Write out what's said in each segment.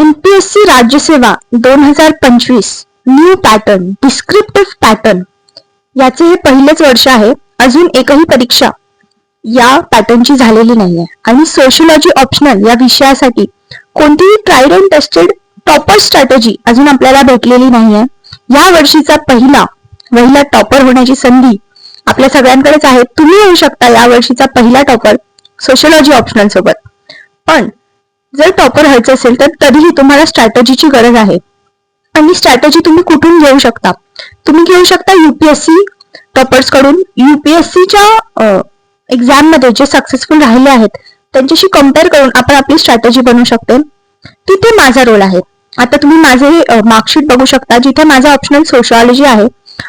MPSC राज्यसेवा दोन हजार पंचवीस न्यू पॅटर्न डिस्क्रिप्टिव्ह पॅटर्न याचे हे पहिलेच वर्ष आहे अजून एकही परीक्षा या पॅटर्नची झालेली नाहीये. आणि सोशिओलॉजी ऑप्शनल या विषयासाठी कोणतीही tried and tested topper strategy अजून आपल्याला भेटलेली नाहीये. या वर्षीचा पहिला पहिला टॉपर होण्याची संधी आपल्या सगळ्यांकडेच आहे. तुम्ही येऊ शकता या वर्षीचा पहिला टॉपर सोशिओलॉजी ऑप्शनल सोबत. पण जर टॉपर व्हायचं असेल तर तरीही तुम्हाला स्ट्रॅटजीची गरज आहे. आणि स्ट्रॅटजी तुम्ही कुठून घेऊ शकता? तुम्ही घेऊ शकता युपीएससी टॉपर्सकडून. युपीएससीच्या एक्झाममध्ये जे सक्सेसफुल राहिले आहेत त्यांच्याशी कंपेअर करून आपण आपली स्ट्रॅटजी बनवू शकतो. तिथे माझा रोल आहे. आता तुम्ही माझे मार्कशीट बघू शकता जिथे माझा ऑप्शनल सोशॉलॉजी आहे.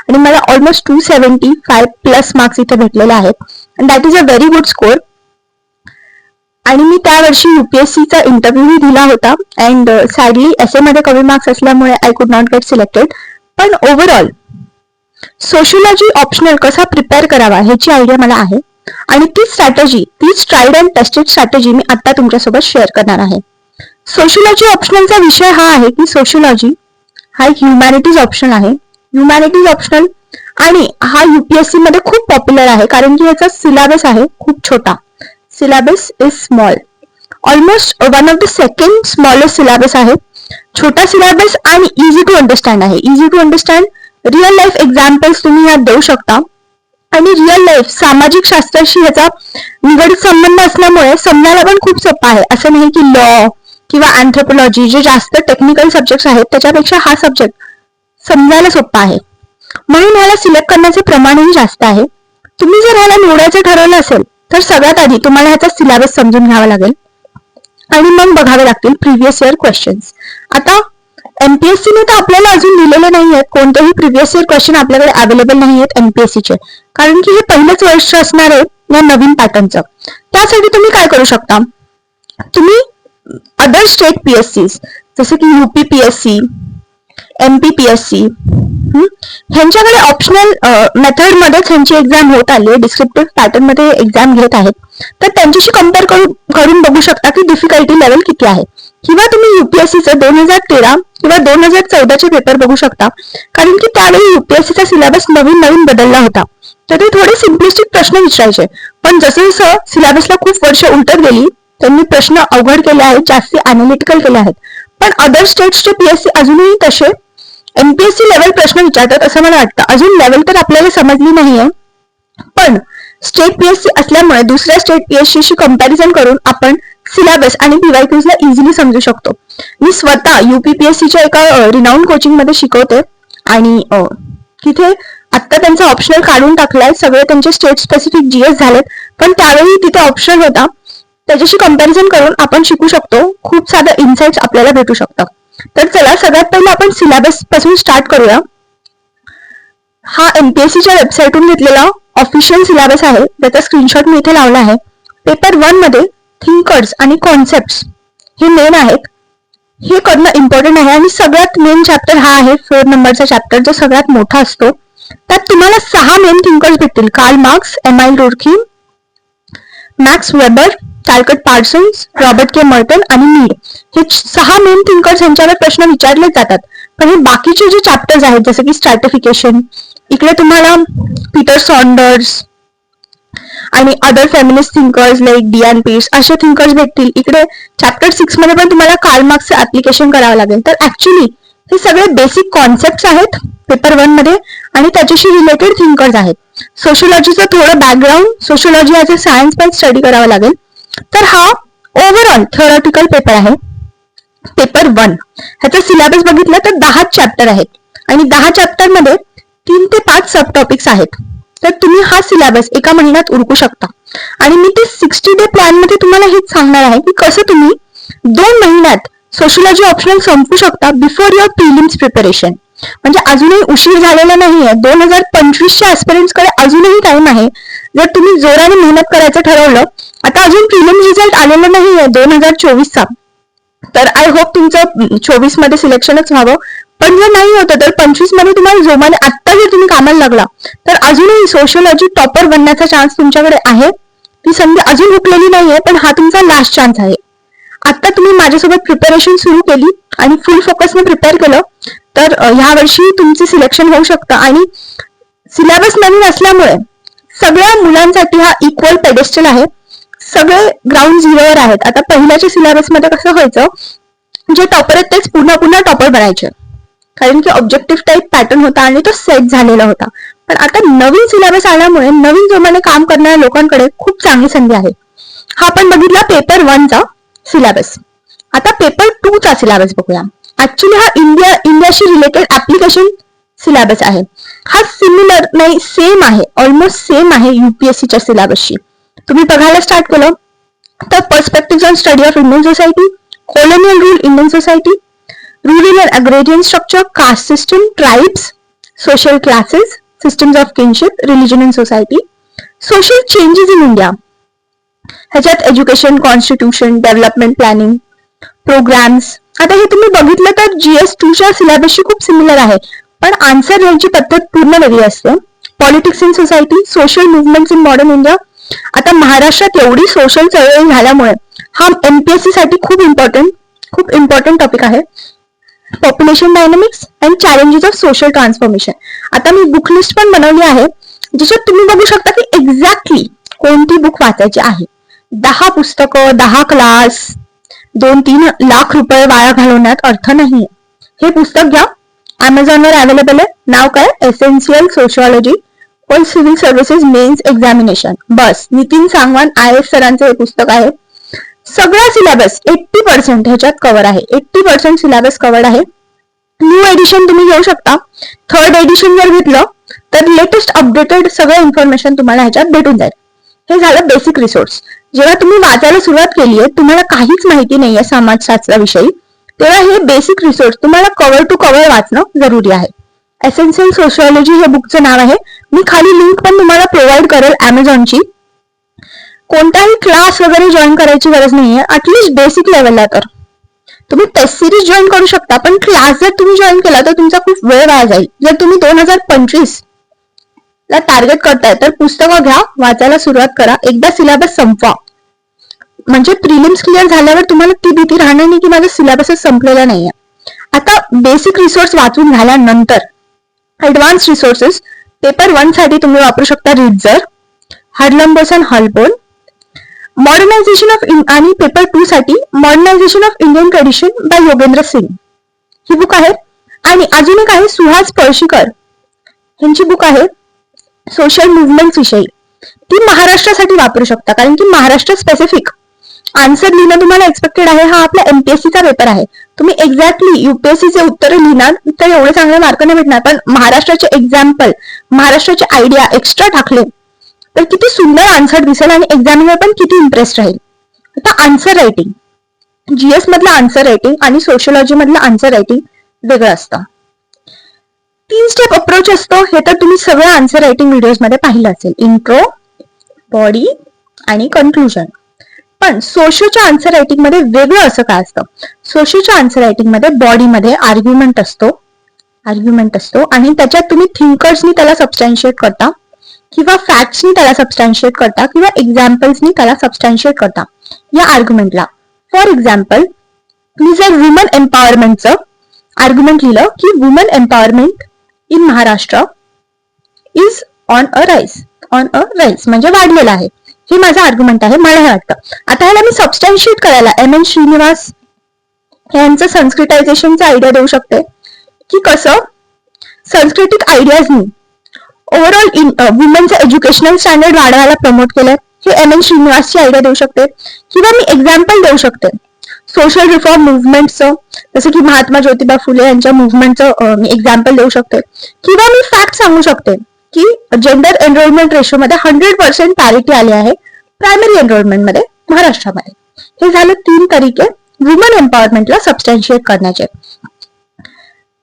आणि मला almost two seventy five plus marks इथे भेटलेले आहेत. And that is a very good score आणि मी त्या वर्षी युपीएससीचा इंटरव्ह्यूही दिला होता. अँड सॅडली एसमध्ये कमी मार्क्स असल्यामुळे I could not get selected पण ओव्हरऑल सोशोलॉजी ऑप्शनल कसा प्रिपेअर करावा ह्याची आयडिया मला आहे. आणि ती स्ट्रॅटेजी तीच ट्राईड अँड टेस्टेड स्ट्रॅटेजी मी आता तुमच्यासोबत शेअर करणार आहे. सोशोलॉजी ऑप्शनलचा विषय हा आहे की सोशोलॉजी हा एक ह्युमॅनिटीज ऑप्शन आहे. ह्युमॅनिटीज ऑप्शनल आणि हा युपीएससी मध्ये खूप पॉप्युलर आहे. कारण की याचा सिलेबस आहे खूप छोटा. Syllabus is small almost one of the second smallest syllabus आहे. छोटा सिलेबस आणि इझी टू अंडरस्टँड आहे. Easy to understand real life examples तुम्ही यात देऊ शकता. आणि रिअल लाईफ सामाजिक शास्त्राशी याचा निगडीत संबंध असल्यामुळे समजायला पण खूप सोपं आहे. असं नाही की लॉ किंवा अँथ्रोपोलॉजी जे जास्त टेक्निकल सब्जेक्ट आहेत त्याच्यापेक्षा हा सब्जेक्ट समजायला सोपा आहे. म्हणून ह्याला सिलेक्ट करण्याचे प्रमाणही जास्त आहे. तुम्ही जर ह्याला निवडायचं ठरवलं असेल तर सगळ्यात आधी तुम्हाला ह्याचा सिलेबस समजून घ्यावा लागेल. आणि मग बघावे लागतील प्रिव्हियस इयर क्वेश्चन्स आता एमपीएससीने तर आपल्याला अजून दिलेले नाही आहेत कोणतेही प्रिव्हियस इयर क्वेश्चन आपल्याकडे अवेलेबल नाही आहेत एमपीएससीचे कारण की हे पहिलंच वर्ष असणार आहे या नवीन पॅटर्नचं त्यासाठी तुम्ही काय करू शकता? तुम्ही अदर स्टेट पीएससी जसं की युपी पीएससी एमपीपीएससी ह्यांच्याकडे ऑप्शनल मेथडमध्ये ह्यांची एक्झाम होत आली आहे डिस्क्रिप्टिव्ह पॅटर्नमध्ये एक्झाम घेत आहेत. तर त्यांच्याशी कंपेअर करून करून बघू शकता की डिफिकल्टी लेवल किती आहे. किंवा तुम्ही युपीएससीचं दोन हजार तेरा किंवा दोन हजार चौदाचे पेपर बघू शकता. कारण की त्यावेळी युपीएससीचा सिलेबस नवीन नवीन बदलला होता. तर ते थोडे सिम्प्लिस्टिक प्रश्न विचारायचे. पण जसं जसं सिलेबसला खूप वर्ष उलटत गेली त्यांनी प्रश्न अवघड केले आहेत जास्ती अनालिटिकल केले आहेत. पण अदर स्टेट्सचे पीएससी अजूनही तसे एमपीएससी लेवल प्रश्न विचारतात असं मला वाटतं. अजून लेवल तर आपल्याला समजली नाहीये पण स्टेट पीएससी असल्यामुळे दुसऱ्या स्टेट पीएससी कंपॅरिझन करून आपण सिलेबस आणि ला इझिली समजू शकतो. मी स्वतः युपीपीएससीच्या एका रिनाऊंड कोचिंगमध्ये शिकवते. आणि तिथे आता त्यांचा ऑप्शनल काढून टाकलाय. सगळे त्यांचे स्टेट स्पेसिफिक जीएस झालेत. पण त्यावेळी तिथे ऑप्शनल होता. त्याच्याशी कंपॅरिझन करून आपण शिकू शकतो. खूप साधं इन्साइट्स आपल्याला भेटू शकतात. तर चला सगळ्यात पहिले आपण सिलेबसपासून स्टार्ट करूया. हा एमपीएससीच्या वेबसाईटून घेतलेला ऑफिशियल सिलेबस आहे. त्याचा स्क्रीनशॉट मी इथे लावला आहे. पेपर वनमध्ये थिंकर्स आणि कॉन्सेप्ट हे मेन आहेत. हे करणं इम्पॉर्टंट आहे आणि सगळ्यात मेन चॅप्टर हा आहे फोर नंबरचा चॅप्टर जो सगळ्यात मोठा असतो. त्यात तुम्हाला सहा मेन थिंकर्स भेटतील. Karl Marx M I रोडकी Max Weber Talcott Parsons Robert K Merton आणि मीड हे सहा मेन थिंकर्स यांच्यावर प्रश्न विचारले जातात. पण हे बाकीचे जे चॅप्टर्स आहेत जसं की स्ट्रॅटिफिकेशन इकडे तुम्हाला पीटर सॉन्डर्स आणि other feminist thinkers like D N piece असे थिंकर्स भेटतील. इकडे चॅप्टर सिक्समध्ये पण तुम्हाला कार्ल मार्क्सचे ऍप्लिकेशन करावं लागेल. तर ऍक्च्युली हे सगळे बेसिक कॉन्सेप्ट आहेत पेपर वनमध्ये आणि त्याच्याशी रिलेटेड थिंकर्स आहेत. सोशोलॉजीचं थोडं background sociology as a science पण स्टडी करावं लागेल. तर हा ओव्हरऑल थेरॉटिकल पेपर आहे. पेपर वन ह्याचा सिलेबस बघितलं तर दहा चॅप्टर आहेत. आणि दहा चॅप्टरमध्ये तीन ते पाच सब टॉपिक्स आहेत. तर तुम्ही हा सिलेबस एका महिन्यात उरकू शकता. आणि मी ते सिक्स्टी डे प्लॅनमध्ये तुम्हाला हेच सांगणार आहे की कसं तुम्ही दोन महिन्यात सोशियोलॉजी ऑप्शनल संपू शकता बिफोर युअर प्रिलिम्स प्रिपरेशन म्हणजे अजूनही उशीर झालेला नाहीये. दोन हजार पंचवीसच्या कडे अजूनही टाइम आहे. जर तुम्ही जोराने मेहनत करायचं ठरवलं आता अजून प्रिलिम रिझल्ट आलेला नाहीये दोन हजार चोवीसचा. तर आय होप तुमचं चोवीसमध्ये सिलेक्शनच व्हावं. पण जर नाही होतं तर पंचवीसमध्ये तुम्हाला जोमाने आत्ता जर तुम्ही कामाला लागला तर अजूनही सोशलॉजी टॉपर बनण्याचा चान्स तुमच्याकडे आहे. ती संधी अजून हुकलेली नाहीये पण हा तुमचा लास्ट चान्स आहे. आता तुम्ही माझ्यासोबत प्रिपरेशन सुरू केली आणि फुल फोकसने प्रिपेअर केलं तर ह्या वर्षी तुमचे सिलेक्शन होऊ शकतं. आणि सिलेबस नवीन असल्यामुळे सगळ्या मुलांसाठी हा इक्वल पेडेस्टल आहे. सगळे ग्राउंड झिरोवर आहेत. आता पहिल्याच्या सिलेबसमध्ये कसं व्हायचं? जे टॉपर आहेत तेच पुन्हा पुन्हा टॉपर बनायचे. कारण की ऑब्जेक्टिव्ह टाईप पॅटर्न होता आणि तो सेट झालेला होता. पण आता नवीन सिलेबस आल्यामुळे नवीन जोमाने काम करणाऱ्या लोकांकडे खूप चांगली संधी आहे. हा आपण बघितला पेपर वनचा सिलेबस आता पेपर टू चा सिलेबस बघूया. ऍक्च्युली हा इंडिया इंडियाशी रिलेटेड ऍप्लिकेशन सिलेबस आहे. हा सिमिलर नाही सेम आहे. ऑलमोस्ट सेम आहे युपीएससीच्या सिलेबसशी तुम्ही बघायला स्टार्ट केलं तर perspective on study of Indian society colonial rule Indian society rural and agrarian structure caste system tribes social classes systems of kinship religion and society social changes in India ह्याच्यात education constitution development planning programmes आता हे तुम्ही बघितलं तर GS two च्या सिलेबसशी खूप similar आहे. पण आन्सर यांची पद्धत पूर्ण वेगळी असते. Politics in society social movement in modern India आता महाराष्ट्रात एवढी सोशल चळवळ झाल्यामुळे हा एमपीएससी साठी खूप इम्पॉर्टंट खूप इम्पॉर्टंट टॉपिक आहे. Population dynamics and challenges of social transformation आता मी बुक लिस्ट पण बनवली आहे ज्याच्यात तुम्ही बघू शकता की एक्झॅक्टली कोणती बुक वाचायची आहे. दहा पुस्तकं दहा क्लास दोन तीन लाख रुपये वाया घालवण्यात अर्थ नाहीये. हे पुस्तक घ्या अमेझॉनवर अवेलेबल आहे. नाव काय? Essential sociology for civil services mains examination bus. Nitin Sangwan I S सरांचं हे पुस्तक आहे. सगळा सिलेबस एट्टी पर्सेंट ह्याच्यात कव्हर आहे. एट्टी पर्सेंट सिलेबस कव्हर आहे. न्यू एडिशन तुम्ही घेऊ शकता. थर्ड एडिशन जर घेतलं तर लेटेस्ट अपडेटेड सगळं इन्फॉर्मेशन तुम्हाला ह्याच्यात भेटून जाईल. हे झालं बेसिक रिसोर्स जेव्हा तुम्ही वाचायला सुरुवात केली आहे तुम्हाला काहीच माहिती नाहीये समाजशास्त्राविषयी तेव्हा हे बेसिक रिसोर्स तुम्हाला कव्हर टू कव्हर वाचणं जरुरी आहे. एसेन्शियल सोशियोलॉजी हे बुकचं नाव आहे. मी खाली लिंक पण तुम्हाला प्रोव्हाइड करेल अमेझॉनची कोणताही क्लास वगैरे जॉईन करायची गरज नाहीये. अटलिस्ट बेसिक लेवलला तर. तुम्ही टेस्ट सिरीज जॉईन करू शकता पण क्लास जर तुम्ही जॉईन केला तर तुमचा खूप वेळ वाया जाईल. जर तुम्ही दोन हजार पंचवीस ला टार्गेट करताय तर पुस्तकं घ्या वाचायला सुरुवात करा. एकदा सिलेबस संपवा. म्हणजे प्रिलिम्स क्लिअर झाल्यावर तुम्हाला ती भीती राहणार नाही की माझा सिलेबसच संपलेला नाहीये. आता बेसिक रिसोर्स वाचून झाल्यानंतर ऍडव्हान्स रिसोर्सेस पेपर वनसाठी तुम्ही वापरू शकता रिझर Haralambos and Holborn modernisation of आणि पेपर टू साठी modernisation of Indian tradition by Yogendra Singh he book आहे. आणि अजून एक आहे सुहास पळशीकर यांची बुक आहे सोशल मुवमेंट विषयी. ती महाराष्ट्रासाठी वापरू शकता. कारण की महाराष्ट्र स्पेसिफिक आन्सर लिहिणं तुम्हाला एक्सपेक्टेड आहे. हा आपला एमपीएससीचा पेपर आहे. तुम्ही एक्झॅक्टली युपीएससीचे उत्तर लिहिणार तर एवढे चांगले मार्क नाही भेटणार. पण महाराष्ट्राचे एक्झाम्पल महाराष्ट्राचे आयडिया एक्स्ट्रा टाकले तर किती सुंदर आन्सर दिसेल आणि एक्झामिनर पण किती इम्प्रेस राहील. आता आन्सर रायटिंग जीएस मधलं आन्सर रायटिंग आणि सोशोलॉजी मधलं आन्सर रायटिंग वेगळं असतं. तीन स्टेप अप्रोच असतो. हे तर तुम्ही सगळं आन्सर रायटिंग व्हिडिओजमध्ये पाहिलं असेल. इंट्रो बॉडी आणि कन्क्लुजन पण सोशोच्या आन्सर रायटिंगमध्ये वेगळं असं काय असतं? सोशोच्या आन्सर रायटिंगमध्ये बॉडीमध्ये आर्ग्युमेंट असतो. आर्ग्युमेंट असतो. आणि त्याच्यात तुम्ही थिंकर्सनी त्याला सबस्टॅन्शिएट करता किंवा फॅक्ट्सनी त्याला सबस्टॅन्शिएट करता किंवा एक्झाम्पल्सनी त्याला सबस्टॅन्शिएट करता या आर्ग्युमेंटला फॉर एक्झाम्पल मी जर वुमन एम्पॉवरमेंटचं आर्ग्युमेंट लिहिलं की woman empowerment in Maharashtra is on a rise on a rise म्हणजे वाढलेलं आहे. हे माझं आर्ग्युमेंट आहे मला हे वाटतं. आता ह्याला मी सबस्टॅन्शिएट करायला एम एन श्रीनिवास यांचं संस्कृटायझेशनचा आयडिया देऊ शकते. की कसं? संस्कृतिक आयडियाजनी ओव्हरऑल इन वुमेनचं एज्युकेशनल स्टँडर्ड वाढवायला प्रमोट केलंय. हे एम एन श्रीनिवासची आयडिया देऊ शकते. किंवा मी एक्झाम्पल देऊ शकते. सोशल रिफॉर्म मुवमेंटचं जसं की महात्मा ज्योतिबा फुले यांच्या मुवमेंटचं मी एक्झाम्पल देऊ शकते. किंवा मी फॅक्ट सांगू शकते. की जेंडर एनरोलमेंट रेशो मध्ये हंड्रेड पर्सेंट पॅरिटी आली आहे प्रायमरी एनरोलमेंटमध्ये महाराष्ट्रामध्ये. हे झालं तीन तरीके वुमन एम्पॉवरमेंटला सबस्टॅन्शिएट करण्याचे.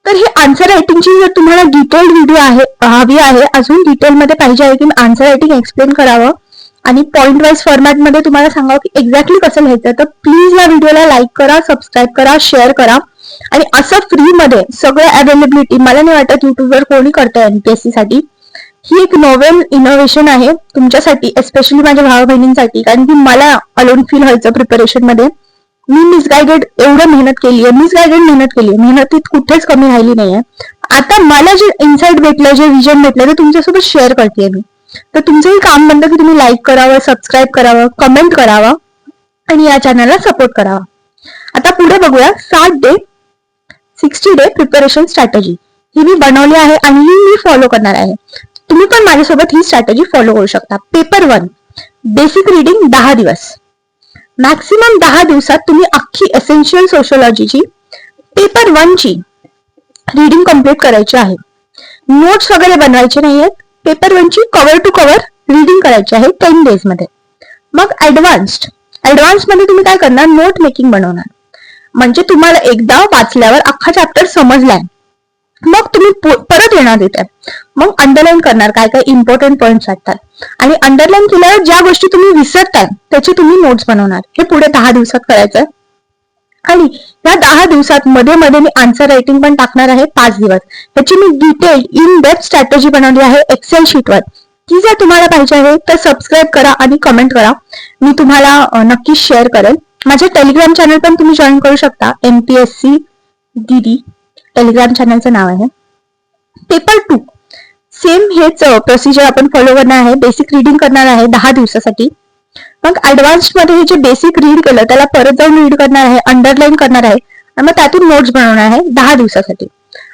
तर हे आन्सर रायटिंगची जर तुम्हाला डिटेल्ड व्हिडिओ आहे हवी आहे अजून डिटेलमध्ये पाहिजे आहे की मी आन्सर रायटिंग एक्सप्लेन करावं. आणि पॉईंट वाईज फॉर्मॅटमध्ये तुम्हाला सांगावं की एक्झॅक्टली कसं लिहायचं. तर प्लीज या व्हिडिओला लाईक करा सबस्क्राईब करा शेअर करा. आणि असं फ्रीमध्ये सगळं अवेलेबिलिटी मला नाही वाटत युट्यूबवर कोणी करतं एमपीएससी साठी. ही एक नॉवेल इनोव्हेशन आहे. तुमच्यासाठी एस्पेशली माझ्या भावा बहिणींसाठी कारण की मला अलोन फील व्हायचं प्रिपरेशनमध्ये. मी मिसगायडेड एवढं मेहनत केली आहे मिसगायडेड मेहनत केली आहे मेहनतीत कुठेच कमी राहिली नाहीये. आता मला जे इन्साइट भेटलं जे विजन भेटलं ते तुमच्यासोबत शेअर करते मी. तर तुमचंही काम बनतं की तुम्ही लाईक करावं सबस्क्राईब करावं कमेंट करावं आणि या चॅनलला सपोर्ट करावा. आता पुढे बघूया सात day sixty day preparation strategy ही मी बनवली आहे आणि ही मी फॉलो करणार आहे. तुम्ही पण माझ्यासोबत ही स्ट्रॅटेजी फॉलो करू शकता. पेपर वन बेसिक रिडिंग दहा दिवस. मॅक्सिमम दहा दिवसात तुम्ही अख्खी एसेन्शियल सोशोलॉजीची पेपर वन ची रीडिंग कंप्लीट करायची आहे. नोट्स वगैरे बनवायचे नाही आहेत पेपर वन ची कव्हर टू कव्हर रीडिंग करायची आहे टेन डेजमध्ये. मग ऍडव्हान्स्ड ऍडव्हान्समध्ये तुम्ही काय करणार? नोट मेकिंग बनवणार. म्हणजे तुम्हाला एकदा वाचल्यावर अख्खा चॅप्टर समजलाय. मग तुम्ही परत येणार तिथे मग अंडरलाईन करणार काय काय इम्पॉर्टंट पॉइंट वाटतात. आणि अंडरलाईन केल्यावर ज्या गोष्टी तुम्ही विसरताय त्याची तुम्ही नोट्स बनवणार. हे पुढे दहा दिवसात करायचंय. आणि या दहा दिवसात मध्ये मध्ये मी आन्सर रायटिंग पण टाकणार आहे पाच दिवस. त्याची मी डिटेल इन डेप्थ स्ट्रॅटेजी बनवली आहे एक्सेल शीटवर ती जर तुम्हाला पाहिजे आहे तर सबस्क्राईब करा आणि कमेंट करा. मी तुम्हाला नक्कीच शेअर करेल. माझे टेलिग्राम चॅनल पण तुम्ही जॉईन करू शकता. एमपीएससी डीडी टेलिग्राम चॅनलचं नाव आहे. पेपर टू सेम हेच प्रोसिजर आपण फॉलो करणार आहे. बेसिक रिडिंग करणार आहे दहा दिवसासाठी. मग ऍडव्हान्समध्ये हे जे बेसिक रीड केलं त्याला परत जाऊन रीड करणार आहे अंडरलाईन करणार आहे. आणि मग त्यातून नोट्स बनवणार आहे दहा दिवसासाठी.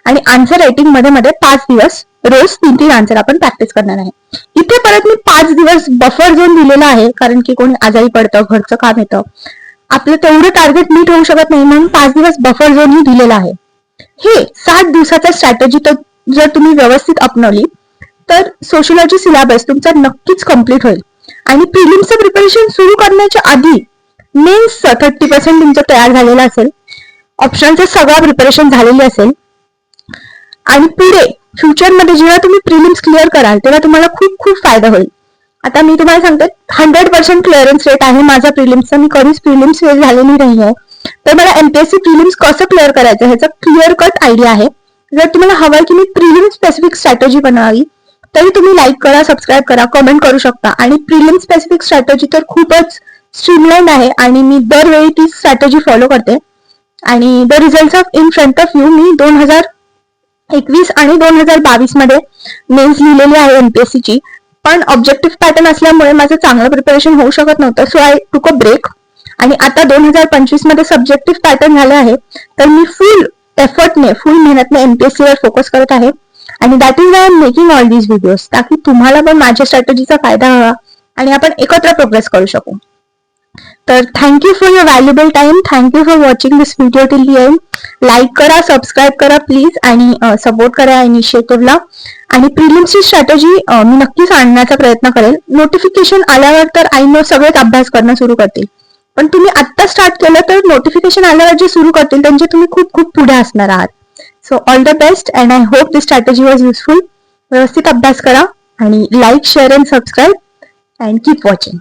आणि आन्सर रायटिंगमध्ये मध्ये पाच दिवस रोज तीन तीन आन्सर आपण प्रॅक्टिस करणार आहे. इथे परत मी पाच दिवस बफर झोन दिलेला आहे कारण की कोणी आजारी पडतं घरचं काम येतं. आपलं तेवढं टार्गेट मीट होऊ शकत नाही म्हणून पाच दिवस बफर झोन ही दिलेला आहे. हे सात दिवसाचा स्ट्रॅटेजी तर जर तुम्ही व्यवस्थित अपनवली तर सोशलॉजी सिलेबस तुमचा नक्कीच कंप्लीट होईल. आणि प्रिलिम्सचं प्रिपरेशन सुरू करण्याच्या आधी मेन्स थर्टी पर्सेंट तुमचं तयार झालेलं असेल ऑप्शनचं सगळं प्रिपरेशन झालेली असेल आणि पुढे फ्युचरमध्ये जेव्हा तुम्ही प्रिलिम्स क्लिअर कराल तेव्हा तुम्हाला खूप खूप फायदा होईल. आता मी तुम्हाला सांगते हंड्रेड पर्सेंट क्लिअरन्स रेट आहे माझा प्रिलिम्सचा मी कधीच प्रिलिम्स फेल झालेली नाही आहे तर मला एमपीएससी प्रिलिम्स कसं क्लिअर करायचं ह्याचा क्लिअर कट आयडिया आहे. जर तुम्हाला हवं की मी प्रिलिम स्पेसिफिक स्ट्रॅटेजी बनवावी तरी तुम्ही लाईक करा सबस्क्राईब करा कमेंट करू शकता. आणि प्रिलिम स्पेसिफिक स्ट्रॅटेजी तर खूपच स्ट्रीमलाईन आहे आणि मी दरवेळी ती स्ट्रॅटेजी फॉलो करते. आणि the result of in front of you मी दोन हजार एकवीस आणि दोन हजार बावीसमध्ये मेन्स लिहिलेली आहे एमपीएससी ची. पण ऑब्जेक्टिव्ह पॅटर्न असल्यामुळे माझं चांगलं प्रिपरेशन होऊ शकत नव्हतं so I took a break आणि आता दोन हजार पंचवीसमध्ये सब्जेक्टिव्ह पॅटर्न झाले आहे तर मी फुल एफर्टने फुल मेहनतने एमपीएससी वर फोकस करत आहे. आणि that is I am making all these videos ताकी तुम्हाला पण माझ्या स्ट्रॅटेजीचा फायदा हवा आणि आपण एकत्र प्रोग्रेस करू शकू. तर thank you for your valuable time thank you for watching this video till the end like करा सबस्क्राईब करा प्लीज आणि सपोर्ट करा इनिशिएटिव्हला आणि प्रिलिम्सची स्ट्रॅटेजी मी नक्कीच आणण्याचा प्रयत्न करेल. नोटिफिकेशन आल्यावर तर आय नो सगळेच अभ्यास करणं सुरू करतील. पण तुम्ही आत्ता स्टार्ट केलं तर नोटिफिकेशन आल्यावर जे सुरू करतील त्यांचे तुम्ही खूप खूप पुढे असणार आहात. So all the best and I hope this strategy was useful व्यवस्थित अभ्यास करा आणि like share and subscribe and keep watching